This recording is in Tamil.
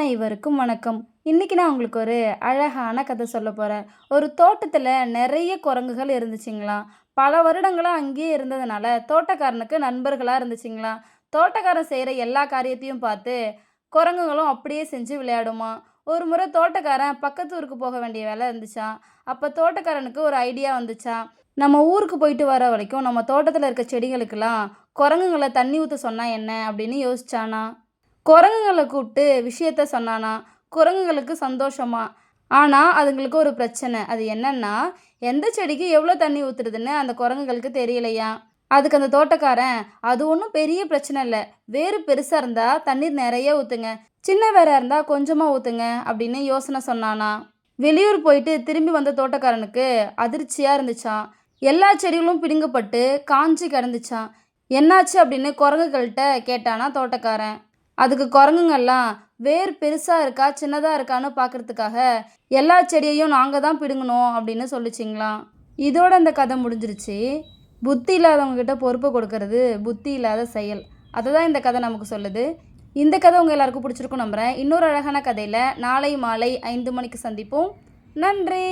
அனைவருக்கும் வணக்கம். இன்றைக்கி நான் உங்களுக்கு ஒரு அழகான கதை சொல்ல போகிறேன் ஒரு தோட்டத்தில் நிறைய குரங்குகள் இருந்துச்சுங்களாம் பல வருடங்களாக அங்கேயே இருந்ததுனால தோட்டக்காரனுக்கு நண்பர்களாக இருந்துச்சுங்களாம் தோட்டக்காரன் செய்கிற எல்லா காரியத்தையும் பார்த்து குரங்குகளும் அப்படியே செஞ்சு விளையாடுமா? ஒரு முறை தோட்டக்காரன் பக்கத்து ஊருக்கு போக வேண்டிய வேலை இருந்துச்சான் அப்போ தோட்டக்காரனுக்கு ஒரு ஐடியா வந்துச்சான் நம்ம ஊருக்கு போயிட்டு வர வரைக்கும் நம்ம தோட்டத்தில் இருக்க செடிகளுக்கெல்லாம் குரங்குங்களை தண்ணி ஊற்ற சொன்னால் என்ன அப்படின்னு யோசிச்சானா? குரங்குங்களை கூப்பிட்டு விஷயத்த சொன்னானா? குரங்குங்களுக்கு சந்தோஷமா? ஆனால் அதுங்களுக்கு ஒரு பிரச்சனை. அது என்னன்னா எந்த செடிக்கு எவ்வளோ தண்ணி ஊற்றுறதுன்னு அந்த குரங்குகளுக்கு தெரியலையா? அதுக்கு அந்த தோட்டக்காரன் அது ஒன்றும் பெரிய பிரச்சனை இல்லை. வேறு பெருசாக இருந்தால் தண்ணீர் நிறைய ஊற்றுங்க சின்ன வேற இருந்தால் கொஞ்சமாக ஊற்றுங்க அப்படின்னு யோசனை சொன்னானா. வெளியூர் போயிட்டு திரும்பி வந்த தோட்டக்காரனுக்கு அதிர்ச்சியாக இருந்துச்சான் எல்லா செடிகளும் பிடுங்கப்பட்டு காஞ்சி கிடந்துச்சான் என்னாச்சு அப்படின்னு குரங்குகள்கிட்ட கேட்டானா தோட்டக்காரன். அதுக்கு குரங்குங்கெல்லாம் வேர் பெருசாக இருக்கா சின்னதாக இருக்கான்னு பார்க்கறதுக்காக எல்லா செடியையும் நாங்கள் தான் பிடுங்கணும் அப்படின்னு சொல்லிச்சிங்களாம் இதோட அந்த கதை முடிஞ்சிருச்சு. புத்தி இல்லாதவங்கக்கிட்ட பொறுப்பை கொடுக்கறது புத்தி இல்லாத செயல். அதை தான் இந்த கதை நமக்கு சொல்லுது. இந்த கதை உங்கள் எல்லாருக்கும் பிடிச்சிருக்கும் நம்புகிறேன் இன்னொரு அழகான கதையில் நாளை மாலை ஐந்து மணிக்கு சந்திப்போம். நன்றி!